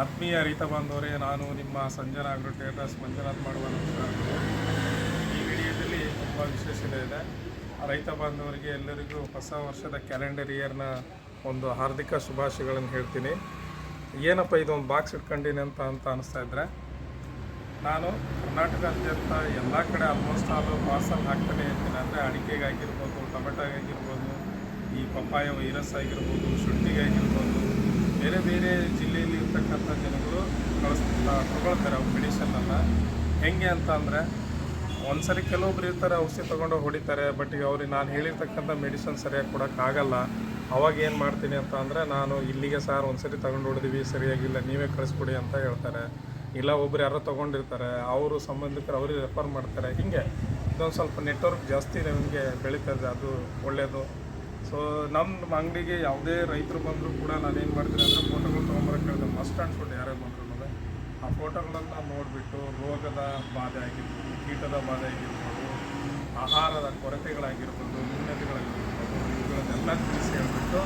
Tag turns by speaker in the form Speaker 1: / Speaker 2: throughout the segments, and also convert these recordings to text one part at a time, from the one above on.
Speaker 1: ಆತ್ಮೀಯ ರೈತ ಬಾಂಧವರೇ, ನಾನು ನಿಮ್ಮ ಸಂಜನಾ ಆಗ್ರೋ ಥಿಯೇಟರ್ಸ್ ಮಂಜುನಾಥ್ ಮಾಡುವ ಈ ವಿಡಿಯೋದಲ್ಲಿ ತುಂಬ ವಿಶೇಷತೆ ಇದೆ. ರೈತ ಬಾಂಧವರಿಗೆ ಎಲ್ಲರಿಗೂ ಹೊಸ ವರ್ಷದ ಕ್ಯಾಲೆಂಡರ್ ಇಯರ್ನ ಒಂದು ಹಾರ್ದಿಕ ಶುಭಾಶಯಗಳನ್ನು ಹೇಳ್ತೀನಿ. ಏನಪ್ಪ ಇದೊಂದು ಬಾಕ್ಸ್ ಇಟ್ಕೊಂಡಿನಿ ಅಂತ ಅಂತ ಅನಿಸ್ತಾ ಇದ್ರೆ, ನಾನು ಕರ್ನಾಟಕದಾದ್ಯಂತ ಎಲ್ಲ ಕಡೆ ಆಲ್ಮೋಸ್ಟ್ ಆಲ್ ಪಾರ್ಸಲ್ ಹಾಕ್ತಾನೆ ಇರ್ತೀನಿ. ಅಂದರೆ ಅಡಿಕೆಗಾಗಿರ್ಬೋದು, ಟೊಮೆಟೊಗಾಗಿರ್ಬೋದು, ಈ ಪಪ್ಪಾಯ, ವೈರಸ್ ಆಗಿರ್ಬೋದು, ಶುಂಠಿಗಾಗಿರ್ಬೋದು ಬೇರೆ ಬೇರೆ ಜಿಲ್ಲೆಯಲ್ಲಿ ಇರ್ತಕ್ಕಂಥ ಜನಗಳು ಕಳಿಸ್ತಾ ತಗೊಳ್ತಾರೆ ಅವ್ರು ಮೆಡಿಷನನ್ನು ಹೆಂಗೆ ಅಂತ ಅಂದರೆ, ಒಂದ್ಸರಿ ಕೆಲವೊಬ್ರು ಇರ್ತಾರೆ, ಔಷಧಿ ತೊಗೊಂಡು ಹೊಡಿತಾರೆ ಬಟ್ ಈಗ ಅವ್ರಿಗೆ ನಾನು ಹೇಳಿರ್ತಕ್ಕಂಥ ಮೆಡಿಸನ್ ಸರಿಯಾಗಿ ಕೊಡೋಕ್ಕಾಗಲ್ಲ. ಅವಾಗ ಏನು ಮಾಡ್ತೀನಿ ಅಂತ ಅಂದರೆ, ನಾನು ಇಲ್ಲಿಗೆ ಸಾರ್ ಒಂದ್ಸರಿ ತೊಗೊಂಡು ಹೊಡೆದಿವಿ, ಸರಿಯಾಗಿಲ್ಲ, ನೀವೇ ಕಳಿಸ್ಕೊಡಿ ಅಂತ ಹೇಳ್ತಾರೆ. ಇಲ್ಲ, ಒಬ್ರು ಯಾರೋ ತೊಗೊಂಡಿರ್ತಾರೆ, ಅವರು ಸಂಬಂಧಿಕರು ಅವ್ರಿಗೆ ರೆಫರ್ ಮಾಡ್ತಾರೆ. ಹೀಗೆ ಇದೊಂದು ಸ್ವಲ್ಪ ನೆಟ್ವರ್ಕ್ ಜಾಸ್ತಿ ನಮಗೆ ಬೆಳೀತದೆ, ಅದು ಒಳ್ಳೆಯದು ಸೊ ನಮ್ಮ ಅಂಗಡಿಗೆ ಯಾವುದೇ ರೈತರು ಬಂದರೂ ಕೂಡ ನಾನು ಏನು ಮಾಡ್ತೀನಿ ಅಂದರೆ ಫೋಟೋಗಳು ತೊಗೊಂಬರಕ್ಕೆ ಕೇಳಿದೆ ಮಸ್ಟ್ ಆ್ಯಂಡ್ ಯಾರೇ ಬಂದ್ರು ಆ ಫೋಟೋಗಳನ್ನು ನೋಡಿಬಿಟ್ಟು ರೋಗದ ಬಾಧೆ ಆಗಿರ್ಬೋದು, ಕೀಟದ ಬಾಧೆ ಆಗಿರ್ಬೋದು, ಆಹಾರದ ಕೊರತೆಗಳಾಗಿರ್ಬೋದು, ನ್ಯೂನತೆಗಳಾಗಿರ್ಬೋದು, ಇವುಗಳನ್ನೆಲ್ಲ ತಿಳಿಸಿ ಹೇಳಿಬಿಟ್ಟು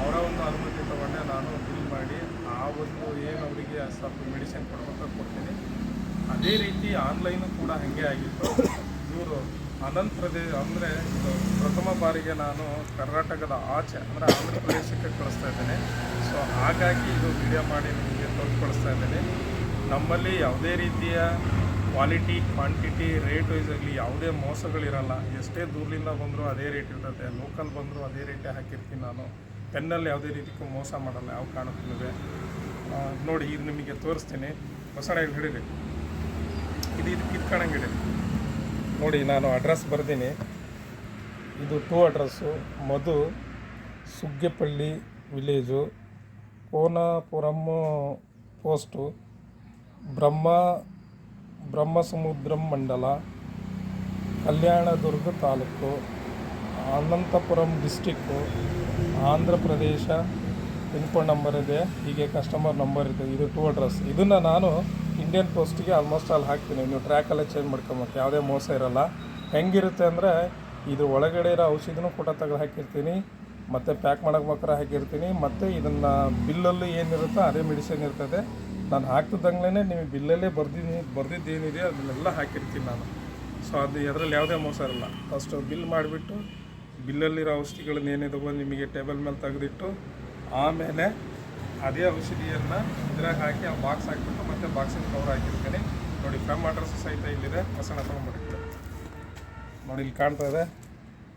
Speaker 1: ಅವರ ಒಂದು ಅನುಮತಿ ತಗೊಂಡೆ ನಾನು ಬಿಲ್ ಮಾಡಿ ಆ ಒಂದು ಏನು ಅವರಿಗೆ ಸ್ವಲ್ಪ ಮೆಡಿಸಿನ್ ಕೊಡ್ಬೇಕು ಕೊಡ್ತೀನಿ. ಅದೇ ರೀತಿ ಆನ್ಲೈನು ಕೂಡ ಹಾಗೆ ಆಗಿತ್ತು. ಇವರು ಅನಂತ ಪ್ರದೇಶ ಅಂದರೆ ಪ್ರಥಮ ಬಾರಿಗೆ ನಾನು ಕರ್ನಾಟಕದ ಆಚೆ ಅಂದರೆ ಆಂಧ್ರ ಪ್ರದೇಶಕ್ಕೆ ಕಳಿಸ್ತಾ ಇದ್ದೇನೆ. ಸೊ ಹಾಗಾಗಿ ಇದು ವಿಡಿಯೋ ಮಾಡಿ ನಿಮಗೆ ತೋರಿಸ್ಕೊಳಿಸ್ತಾ ಇದ್ದೇನೆ. ನಮ್ಮಲ್ಲಿ ಯಾವುದೇ ರೀತಿಯ ಕ್ವಾಲಿಟಿ ಕ್ವಾಂಟಿಟಿ ರೇಟ್ ವೈಸ್ ಆಗಲಿ ಯಾವುದೇ ಮೋಸಗಳಿರಲ್ಲ. ಎಷ್ಟೇ ದೂರದಿಂದ ಬಂದರೂ ಅದೇ ರೇಟ್ ಇರ್ತದೆ. ಲೋಕಲ್ ಬಂದರೂ ಅದೇ ರೇಟೇ ಹಾಕಿರ್ತೀನಿ ನಾನು. ಪೆನ್ನಲ್ಲಿ ಯಾವುದೇ ರೀತಿಗೂ ಮೋಸ ಮಾಡಲ್ಲ. ಯಾವ ಕಾರಣಕ್ಕೂ ನೋಡಿ, ಇದು ನಿಮಗೆ ತೋರಿಸ್ತೀನಿ. ಹೊಸ ಹಿಡೀರಿ. ಇದು ಇದು ಕಿತ್ಕೊಂಡಂಗೆ ನೋಡಿ, ನಾನು ಅಡ್ರೆಸ್ ಬರ್ತೀನಿ ಇದು to address Madhu, Suggepalli village Konapuram post Brahma, Brahmasamudram mandal, Kalyanadurga taluk, Anantapuram district Andhra Pradesh pin code number ಇದೆ, ಹೀಗೆ ಕಸ್ಟಮರ್ ನಂಬರ್ ಇದೆ, ಇದು ಟೂ ಅಡ್ರೆಸ್ ಇದನ್ನು ನಾನು ಇಂಡಿಯನ್ ಪೋಸ್ಟಿಗೆ ಆಲ್ಮೋಸ್ಟ್ ಅಲ್ಲಿ ಹಾಕ್ತೀನಿ. ನೀವು ಟ್ರ್ಯಾಕಲ್ಲೇ ಚೇಂಜ್ ಮಾಡ್ಕೊಬೇಕು. ಯಾವುದೇ ಮೋಸ ಇರೋಲ್ಲ. ಹೆಂಗಿರುತ್ತೆ ಅಂದರೆ, ಇದು ಒಳಗಡೆ ಇರೋ ಔಷಧಿನೂ ಕೂಡ ತೆಗೆದು ಹಾಕಿರ್ತೀನಿ. ಮತ್ತು ಪ್ಯಾಕ್ ಮಾಡೋಕೆ ಮಾತ್ರ ಹಾಕಿರ್ತೀನಿ. ಮತ್ತು ಇದನ್ನು ಬಿಲ್ಲಲ್ಲಿ ಏನಿರುತ್ತೋ ಅದೇ ಮೆಡಿಸಿನ್ ಇರ್ತದೆ. ನಾನು ಹಾಕ್ತಿದ್ದಂಗ್ಲೇ ನಿಮಗೆ ಬಿಲ್ಲಲ್ಲೇ ಬರ್ದಿನಿ ಬರ್ದಿದ್ದೇನಿದೆ ಅದನ್ನೆಲ್ಲ ಹಾಕಿರ್ತೀನಿ ನಾನು. ಸೊ ಅದು ಅದರಲ್ಲಿ ಯಾವುದೇ ಮೋಸ ಇರಲ್ಲ. ಫಸ್ಟು ಬಿಲ್ ಮಾಡಿಬಿಟ್ಟು, ಬಿಲ್ಲಲ್ಲಿರೋ ಔಷಧಿಗಳನ್ನ ಏನಿದಾವೋ ನಿಮಗೆ ಟೇಬಲ್ ಮೇಲೆ ತೆಗೆದಿಟ್ಟು, ಆಮೇಲೆ ಅದೇ ಔಷಧಿಯನ್ನು ಇದ್ರಾಗ ಹಾಕಿ ಆ ಬಾಕ್ಸ್ ಹಾಕಿಬಿಟ್ಟು ಮತ್ತೆ ಬಾಕ್ಸಿನ ಕವರ್ ಹಾಕಿರ್ತೀನಿ. ನೋಡಿ ಫ್ರಮ್ ಅಡ್ರೆಸ್ ಸಹಿತ ಇಲ್ಲಿದೆ. ಹೊಸಣ ತೊಗೊಂಡ್ಬಿಡ್ತೀನಿ ನೋಡಿ, ಇಲ್ಲಿ ಕಾಣ್ತಾ ಇದೆ.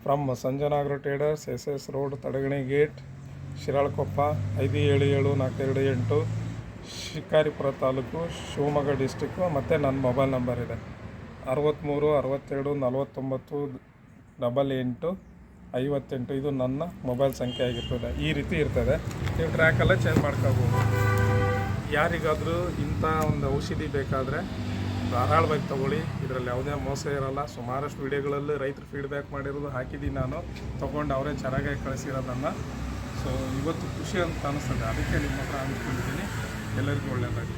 Speaker 1: From Sanjana traders S S road Tadagani gate Shiralakoppa, ಐದು ಏಳು ಏಳು ನಾಲ್ಕು ಎರಡು ಎಂಟು, ಶಿಕಾರಿಪುರ ತಾಲೂಕು, ಶಿವಮೊಗ್ಗ ಡಿಸ್ಟಿಕ್ಕು ಮತ್ತು ನನ್ನ ಮೊಬೈಲ್ ನಂಬರ್ ಇದೆ. ಅರವತ್ತ್ಮೂರು ಅರವತ್ತೆರಡು, ನಲವತ್ತೊಂಬತ್ತು ಡಬಲ್ ಎಂಟು. ಐವತ್ತೆಂಟು, ಇದು ನನ್ನ ಮೊಬೈಲ್ ಸಂಖ್ಯೆ ಆಗಿರ್ತದೆ. ಈ ರೀತಿ ಇರ್ತದೆ. ನೀವು ಟ್ರ್ಯಾಕೆಲ್ಲ ಚೇಂಜ್ ಮಾಡ್ಕೋಬೋದು. ಯಾರಿಗಾದರೂ ಇಂಥ ಒಂದು ಔಷಧಿ ಬೇಕಾದರೆ ಧಾರಾಳವಾಗಿ ತಗೊಳ್ಳಿ. ಇದರಲ್ಲಿ ಯಾವುದೇ ಮೋಸ ಇರೋಲ್ಲ. ಸುಮಾರಷ್ಟು ವಿಡಿಯೋಗಳಲ್ಲಿ ರೈತರು ಫೀಡ್ಬ್ಯಾಕ್ ಮಾಡಿರೋದು ಹಾಕಿದ್ದೀನಿ ನಾನು. ತೊಗೊಂಡು ಅವರೇ ಚೆನ್ನಾಗೇ ಕಳಿಸಿರೋದನ್ನು. ಸೊ ಇವತ್ತು ಖುಷಿ ಅಂತ ಅನಿಸ್ತದೆ. ಅದಕ್ಕೆ ನಿಮ್ಮ ಹತ್ರ ಅಂದ್ಕೊಂಡಿದ್ದೀನಿ ಎಲ್ಲರಿಗೂ ಒಳ್ಳೆಯದಾಗಿ